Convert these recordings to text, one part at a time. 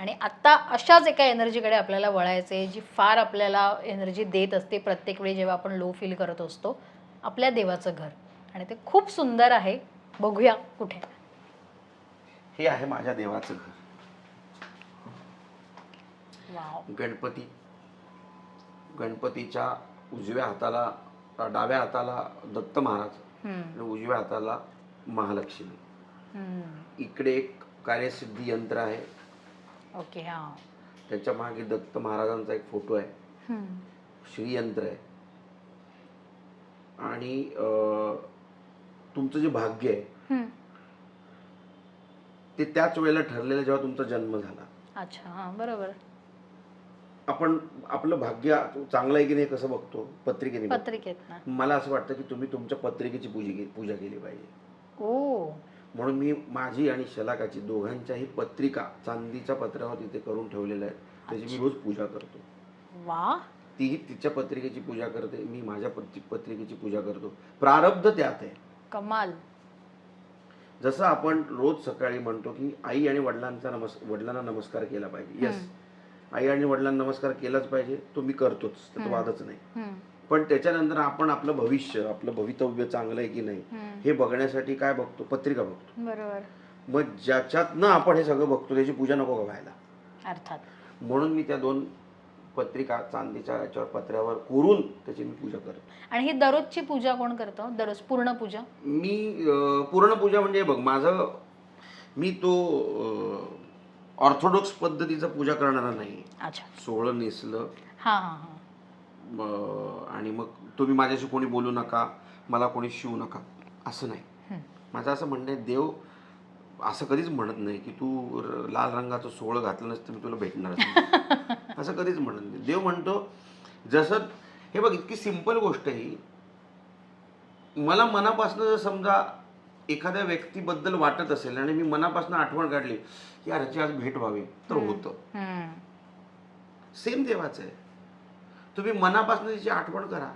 आणि आत्ता अशाच एका एनर्जीकडे आपल्याला वळायचं आहे जी फार आपल्याला एनर्जी देत असते प्रत्येक वेळी जेव्हा आपण लो फील करत असतो आपल्या देवाचं घर. आणि ते खूप सुंदर आहे. बघूया कुठे. हे आहे माझ्या देवाचं घर. गणपती. गणपतीच्या उजव्या हाताला डाव्या हाताला दत्त महाराज आणि उजव्या हाताला महालक्ष्मी. इकडे एक कार्यसिद्धी यंत्र आहे. ओके हा. त्याच्यामागे दत्त महाराजांचा एक फोटो आहे. श्रीयंत्र आहे. आणि अ, तुमचं जे भाग्य आहे. ते त्याच वेळेला ठरलेलं जेव्हा तुमचा जन्म झाला. अच्छा हा बरोबर. आपण आपलं भाग्य चांगलं आहे की नाही कसं बघतो? पत्रिकेने. पत्रिकेत मला असं वाटतं की तुम्ही तुमच्या पत्रिकेची पूजा केली पूजा केली पाहिजे. ओ. म्हणून मी माझी आणि शलाकाची दोघांच्याही पत्रिका चांदीच्या पत्र्यावर तिथे करून ठेवलेल्या आहेत. त्याची मी रोज पूजा करतो. वा. तीही तिच्या पत्रिकेची पूजा करते मी माझ्या पत्रि- पत्रिकेची पूजा करतो. प्रारब्ध त्यात आहे. कमाल. जसं आपण रोज सकाळी म्हणतो की आई आणि वडिलांचा नमस् वडिलांना नमस्कार केला पाहिजे. येस आई आणि वडिलांना नमस्कार केलाच पाहिजे. तो मी करतोच. त्यात. वादच नाही. पण त्याच्यानंतर आपण आपलं भविष्य आपलं भवितव्य चांगलं आहे की नाही. हे बघण्यासाठी काय बघतो? पत्रिका बघतो. बरोबर. मग ज्याच्यातनं आपण हे सगळं बघतो त्याची पूजा नको का व्हायला? अर्थात. म्हणून मी त्या दोन पत्रिका चांदीच्या याच्यावर पत्र्यावर कोरून त्याची मी पूजा करतो. आणि ही दररोजची पूजा कोण करतं? दररोज पूर्ण पूजा? मी पूर्ण पूजा म्हणजे बघ माझं मी तो ऑर्थोडॉक्स पद्धतीचं पूजा करणारा नाही. अच्छा. सोहळं नेसलं. हा हा हा. आणि मग तुम्ही माझ्याशी कोणी बोलू नका मला कोणी शिवू नका असं नाही. माझं असं म्हणणं आहे देव असं कधीच म्हणत नाही की तू लाल रंगाचं सोहळं घातलं नसतं मी तुला भेटणार असं कधीच म्हणत नाही. देव म्हणतो जसं हे बघ इतकी सिंपल गोष्ट आहे ही. मला मनापासून जर समजा एखाद्या व्यक्तीबद्दल वाटत असेल आणि मी मनापासून आठवण काढली की ह्याची आज भेट व्हावी तर होतं. सेम देवाचं आहे. तुम्ही मनापासून त्याची आठवण करा.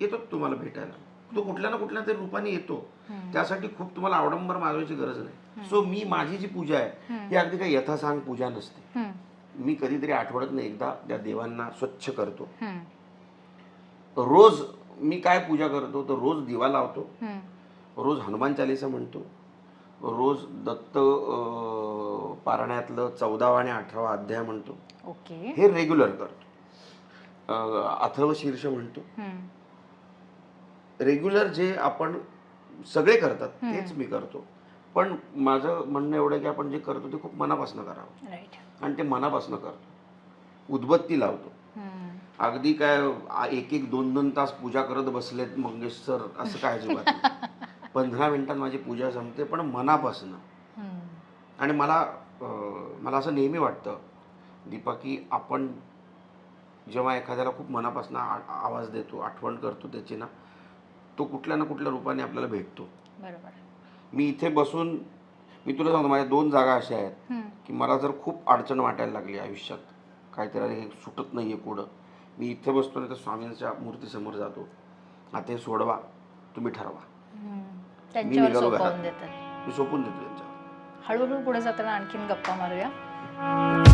येतो तुम्हाला भेटायला. तो कुठल्या ना कुठल्या तरी रूपाने येतो. त्यासाठी खूप तुम्हाला अवडंबर मागवायची गरज नाही. सो मी माझी जी पूजा आहे. ही अगदी काही यथासांग पूजा नसते. मी कधीतरी आठवड्यातनं एकदा त्या देवांना स्वच्छ करतो. रोज मी काय पूजा करतो तर रोज दिवा लावतो. रोज हनुमान चालिसा म्हणतो. रोज दत्त अं, पारायणातलं चौदावा आणि अठरावा अध्याय म्हणतो. हे रेग्युलर करतो. अथर्व शीर्ष म्हणतो. रेग्युलर जे आपण सगळे करतात तेच मी करतो. पण माझं म्हणणं एवढं की आपण जे करतो ते खूप मनापासून करावं. आणि ते मनापासून करतो. उद्बत्ती लावतो. अगदी काय एक एक दोन दोन तास पूजा करत बसलेत मंगेश सर असं काय अजिबात. पंधरा मिनिटात माझी पूजा संपते पण मनापासून. आणि मला मला असं नेहमी वाटतं दीपा की आपण जेव्हा एखाद्याला खूप मनापासून आवाज देतो आठवण करतो त्याची ना तो कुठल्या ना कुठल्या रूपाने आपल्याला भेटतो. बरोबर. मी इथे बसून मी तुला सांगतो माझ्या दोन जागा अशा आहेत की मला जर खूप अडचण वाटायला लागली आयुष्यात काहीतरी हे सुटत नाही आहे पुढं मी इथे बसतो नाही तर स्वामींच्या मूर्तीसमोर जातो. आता हे सोडवा तुम्ही ठरवा. त्यांच्यावर निघालो घरात. मी सोपून देतो त्यांच्यावर. हळूहळू पुढे जाताना आणखीन गप्पा मारूया.